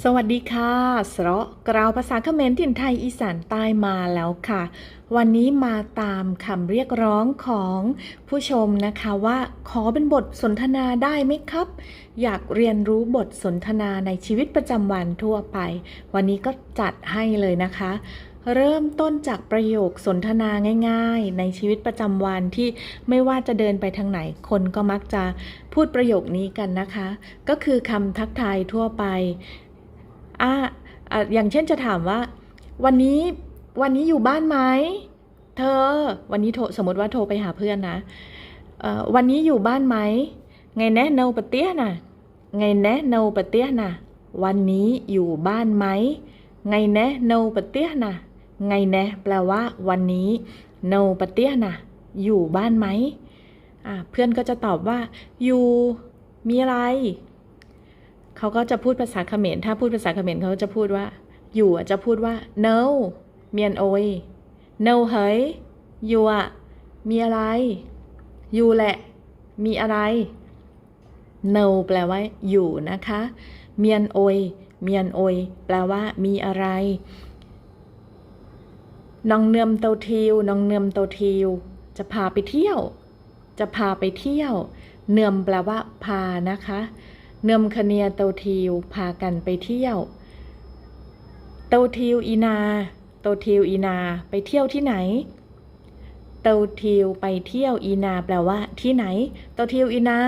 สวัสดีค่ะสระกราวภาษาเขมรถิ่นไทยอีสานใต้มาแล้วค่ะ วันนี้มาตามคำเรียกร้องของผู้ชมนะคะว่าขอเป็นบทสนทนาได้ไหมครับ อยากเรียนรู้บทสนทนาในชีวิตประจำวันทั่วไป วันนี้ก็จัดให้เลยนะคะ เริ่มต้นจากประโยคสนทนาง่าย ๆ ในชีวิตประจำวันที่ไม่ว่าจะเดินไปทางไหนคนก็มักจะพูดประโยคนี้กันนะคะ ก็คือคำทักทายทั่วไป อะอะอย่างเช่นจะถามว่า วันนี้วันนี้อยู่บ้านไหมเธอ วันนี้โทรสมมติว่าโทรไปหาเพื่อนนะวันนี้อยู่บ้านไหมไงแนะเนาปะเตี้ยน่ะไงแนะเนาปะเตี้ยน่ะวันนี้อยู่บ้านไหมไงแนะเนาปะเตี้ยน่ะไงแนะแปลว่า วันนี้เนาปะเตี้ยน่ะอยู่บ้านไหมอะเพื่อนก็จะตอบว่า อยู่ มีอะไร เขาก็จะพูดภาษาเขมรถ้าพูดภาษาเขมรเขาจะพูดว่า อยู่จะพูดว่า no เมียนโอย no เฮ้ยอยู่อะมีอะไร อยู่แหละ มีอะไร no แปลว่า อยู่นะคะ เมียนโอย เมียนโอย แปลว่า มีอะไรน้องเนือมเตทิวน้องเนือมเตทิวจะพาไปเที่ยว จะพาไปเที่ยว เนือมแปลว่า พานะคะ เนือมคเนียเตาทิวพากันไปเที่ยว เตาทิวอีนา เตาทิวอีนาไปเที่ยวที่ไหน เตาทิวไปเที่ยวอีนา แปลว่า ที่ไหน เตาทิวอีนา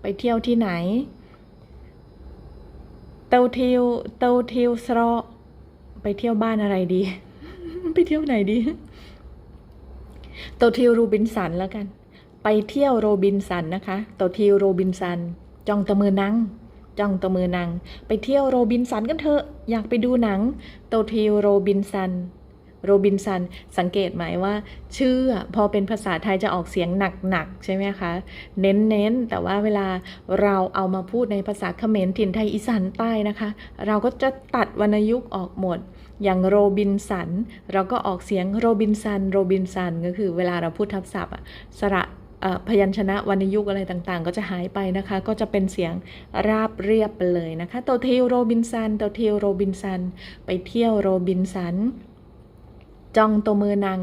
ไปเที่ยวที่ไหน เตาทิวเตาทิวสระไปเที่ยวบ้านอะไรดี ไปเที่ยวไหนดีเตาทิวโรบินสันแล้วกัน ไปเที่ยวโรบินสันนะคะเตาทิวโรบินสัน จองตะมือนังจองตะมือนัง ไปเที่ยวโรบินสันกันเถอะ อยากไปดูหนังเตาทิวโรบินสัน โรบินสัน สังเกตไหมว่า ชื่อพอเป็นภาษาไทยจะออกเสียงหนักๆใช่ไหมคะ เน้นๆ แต่ว่าเวลาเราเอามาพูดในภาษาเขมรถิ่นไทยอีสานใต้นะคะ เราก็จะตัดวรรณยุกต์ออกหมด อย่างโรบินสัน เราก็ออกเสียงโรบินสัน โรบินสัน ก็คือเวลาเราพูดทับศัพท์อะสระ พยัญชนะวรรณยุกอะไรต่างๆ ก็จะหายไปนะคะ ก็จะเป็นเสียงราบเรียบไปเลยนะคะโตเทลโรบินสันโตเทลโรบินสัน ไปเที่ยวโรบินสันจองตัวมือนาง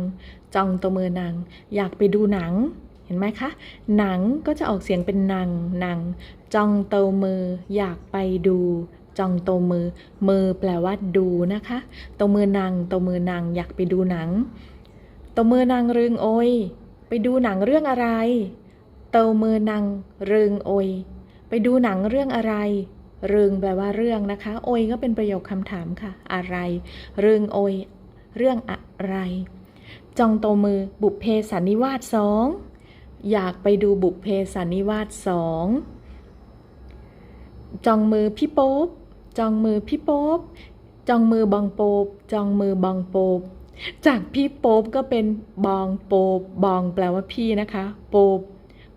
จองตัวมือนางอยากไปดูหนังเห็นไหมคะ หนังก็จะออกเสียงเป็นนางนางจองตัวมือ อยากไปดูจองตัวมือ มือแปลว่าดูนะคะตัวมือนางตัวมือนางอยากไปดูหนังตัวมือนางริงโอย ดูหนังเรื่องอะไร เตัวมือนางเริงโอย ไปดูหนังเรื่องอะไร เริงแปลว่าเรื่องนะคะ โอยก็เป็นประโยคคำถามค่ะ อะไร เริงโอย เรื่องอะไร จองโตมือ บุพเพสันนิวาสสอง อยากไปดูบุพเพสันนิวาสสอง จองมือพี่โป๊บ จองมือพี่โป๊บ จองมือบองโป๊บ จองมือบองโป๊บ จากพี่โป๊บก็เป็นบองโป๊บบองแปลว่าพี่นะคะ โป๊บ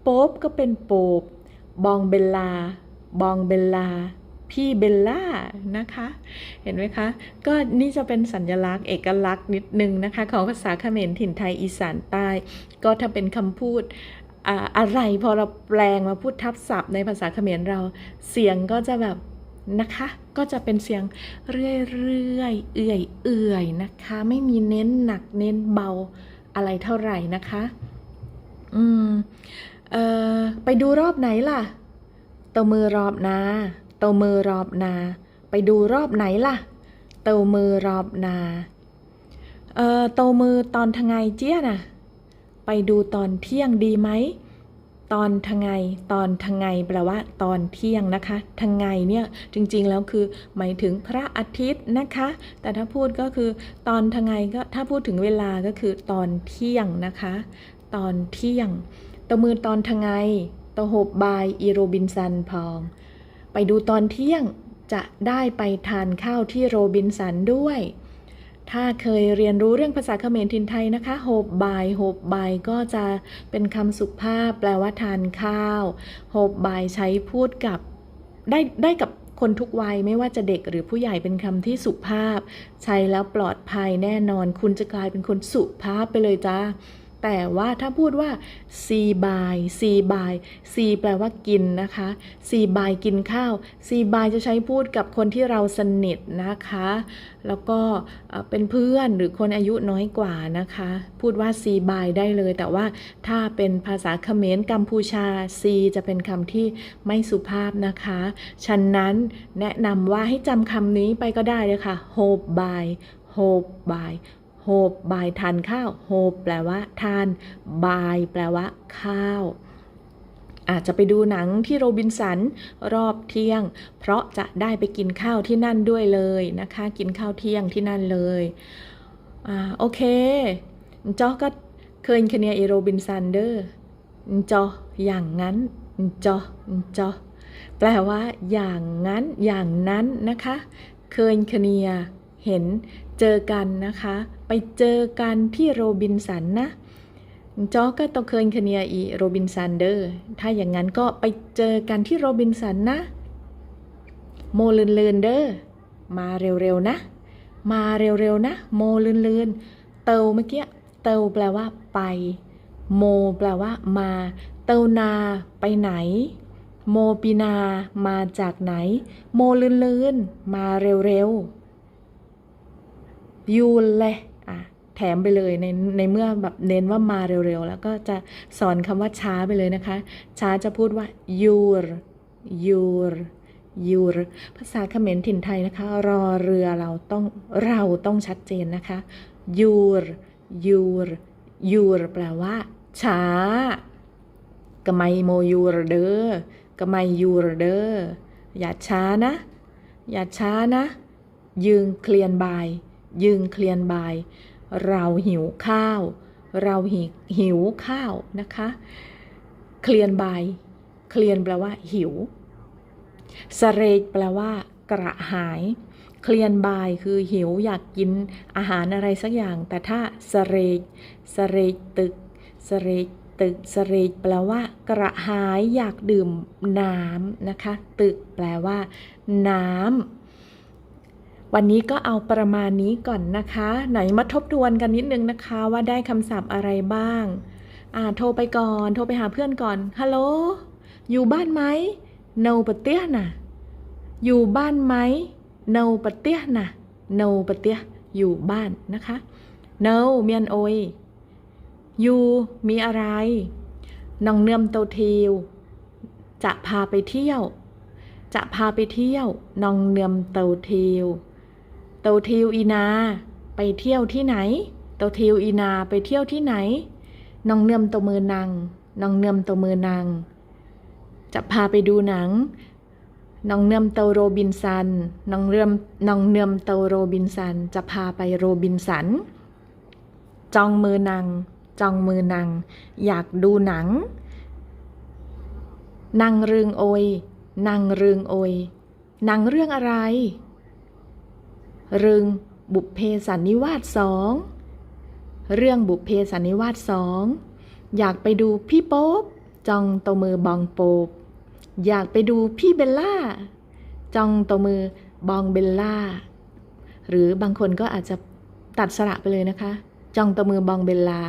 โป๊บก็เป็นโป๊บบองเบลลา บองเบลลา พี่เบลล่านะคะ เห็นไหมคะ ก็นี่จะเป็นสัญลักษณ์เอกลักษณ์นิดนึงนะคะ ของภาษาเขมรถิ่นไทยอีสานใต้ ก็ถ้าเป็นคำพูดอ่าอะไรพอเราแปลงมาพูดทับศัพท์ในภาษาเขมรเราเสียงก็จะแบบ นะคะ ก็จะเป็นเสียงเรื่อยๆเอื่อยเอื่อยๆนะคะ ไม่มีเน้นหนักเน้นเบาอะไรเท่าไหร่นะคะ อืม เอ่อ ไปดูรอบไหนล่ะเตามือรอบนาเตามือรอบนา ไปดูรอบไหนล่ะเตามือรอบนา เอ่อเตามือตอนทางไงเจี้ยน่ะไปดูตอนเที่ยงดีไหม ตอนทางไงตอนทางไงแปลว่าตอนเที่ยงนะคะทางไงเนี่ยจริงๆแล้วคือหมายถึงพระอาทิตย์นะคะ แต่ถ้าพูดก็คือตอนทางไงก็ถ้าพูดถึงเวลาก็คือตอนเที่ยงนะคะ ตอนเที่ยงตะมือตอนทางไงตะหบบายอีโรบินสันพอง ไปดูตอนเที่ยงจะได้ไปทานข้าวที่โรบินสันด้วย ถ้าเคยเรียนรู้เรื่องภาษาเขมรทินไทยนะคะโฮบบายโฮบบายก็จะเป็นคำสุภาพ แปลว่าทานข้าวโฮบบายใช้พูดกับได้ได้กับคนทุกวัยไม่ว่าจะเด็กหรือผู้ใหญ่เป็นคำที่สุภาพ ใช้แล้วปลอดภัยแน่นอน คุณจะกลายเป็นคนสุภาพไปเลยจ้า แต่ว่าถ้าพูดว่าซีบายซีบายซีแปลว่ากินนะคะซีบายกินข้าวซีบายจะใช้พูดกับคนที่เราสนิทนะคะ แล้วก็เป็นเพื่อนหรือคนอายุน้อยกว่านะคะ พูดว่าซีบายได้เลย แต่ว่าถ้าเป็นภาษาเขมรกัมพูชาซีจะเป็นคำที่ไม่สุภาพนะคะ ฉะนั้นแนะนำว่าให้จำคำนี้ไปก็ได้เลยค่ะ hope by hope by hope by ทานข้าว hope แปลว่า ทาน by แปลว่า ข้าว อาจจะไปดูหนังที่โรบินสัน รอบเที่ยง เพราะจะได้ไปกินข้าวที่นั่นด้วยเลยนะคะ กินข้าวเที่ยงที่นั่นเลยอ่าโอเคจอก็เคยคเนียเอโรบินสันเดอร์จออย่างนั้นจอจอแปลว่า อย่างนั้น อย่างนั้นนะคะ เคยคเนีย เห็นเจอกันนะคะ ไปเจอกันที่โรบินสันนะจอก็ต้องเคยคเนียอีโรบินสันเดอร์ถ้าอย่างนั้นก็ไปเจอกันที่โรบินสันนะ โมลืนลืนเดอร์มาเร็วๆนะ มาเร็วๆนะ โมลืนลืนเตาเมื่อกี้เตาแปลว่าไป โม แปลว่า มา เตานาไปไหน โมปีนา มาจากไหน โมลืนลืนมาเร็วๆ ยูเลยอะแถมไปเลยในในเมื่อแบบเน้นว่ามาเร็วๆ แล้วก็จะสอนคำว่าช้าไปเลยนะคะ ช้าจะพูดว่ายูรยูรยูรภาษาเขมรถิ่นไทยนะคะ รอเรือเราต้องเราต้องชัดเจนนะคะยูรยูรยูรแปลว่า ช้ากะไมโมยูรเดอกะไมยูรเดออย่าช้านะ อย่าช้านะ ยืงเคลียนบาย ยืงเคลียนบาย เราหิวข้าว เราหิหิวข้าวนะคะ เคลียนบาย เคลียนแปลว่า หิวสเรกแปลว่า กระหาย เคลียนบายคือหิวอยากกินอาหารอะไรสักอย่าง แต่ถ้าสเรกสเรกตึกสเรกตึกสเรกแปลว่า กระหายอยากดื่มน้ำนะคะ ตึกแปลว่า น้ำ วันนี้ก็เอาประมาณนี้ก่อนนะคะ ไหนมาทบทวนกันนิดนึงนะคะว่าได้คำศัพท์อะไรบ้าง อ่าโทรไปก่อน โทรไปหาเพื่อนก่อนฮัลโหลอยู่บ้านไหมเนาปะเตี้ยน่ะอยู่บ้านไหมเนาปะเตี้ยน่ะเนาปะเตี้ยอยู่บ้านนะคะเนาเมียนโอยอยู่มีอะไรน้องเนือมโตเทียวจะพาไปเที่ยว จะพาไปเที่ยว น้องเนือมเตาเทียว เตาทีวอีนา ไปเที่ยวที่ไหน เตาทีวอีนาไปเที่ยวที่ไหน น้องเนือมตัวมือนางน้องเนือมตัวมือนางจะพาไปดูหนัง น้องเนือมเตาโรบินสัน น้องเนือมน้องเนือมเตาโรบินสัน จะพาไปโรบินสัน จองมือนางจองมือนางอยากดูหนัง นางเรืองโอยนางเรืองโอยหนังเรื่องอะไร เรื่องบุพเพสันนิวาสสองเรื่องบุพเพสันนิวาสสองอยากไปดูพี่โป๊บจองตมือบองโป๊บอยากไปดูพี่เบลล่าจองตมือบองเบลล่าหรือบางคนก็อาจจะตัดสระไปเลยนะคะ จองตมือบองเบลลา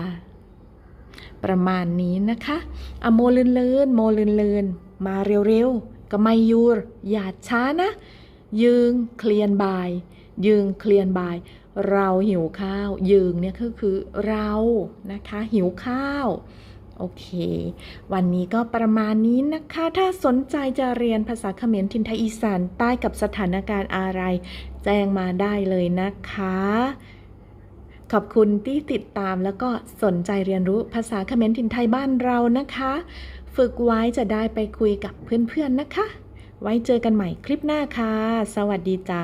ประมาณนี้นะคะอะโมลืนเลืนโมลืนเลืนมาเร็วๆก็ไม่ยูรอย่าช้านะ ยืงเคลียนบาย ยืงเคลียนบาย เราหิวข้าว ยืงเนี่ยก็คือเรานะคะหิวข้าวโอเค วันนี้ก็ประมาณนี้นะคะ ถ้าสนใจจะเรียนภาษาเขมรถิ่นไทยอีสานใต้กับสถานการณ์อะไร แจ้งมาได้เลยนะคะ ขอบคุณที่ติดตามแล้วก็สนใจเรียนรู้ภาษาเขมรถิ่นไทยบ้านเรานะคะ ฝึกไว้จะได้ไปคุยกับเพื่อนๆนะคะ ไว้เจอกันใหม่คลิปหน้าค่ะ สวัสดีจ้า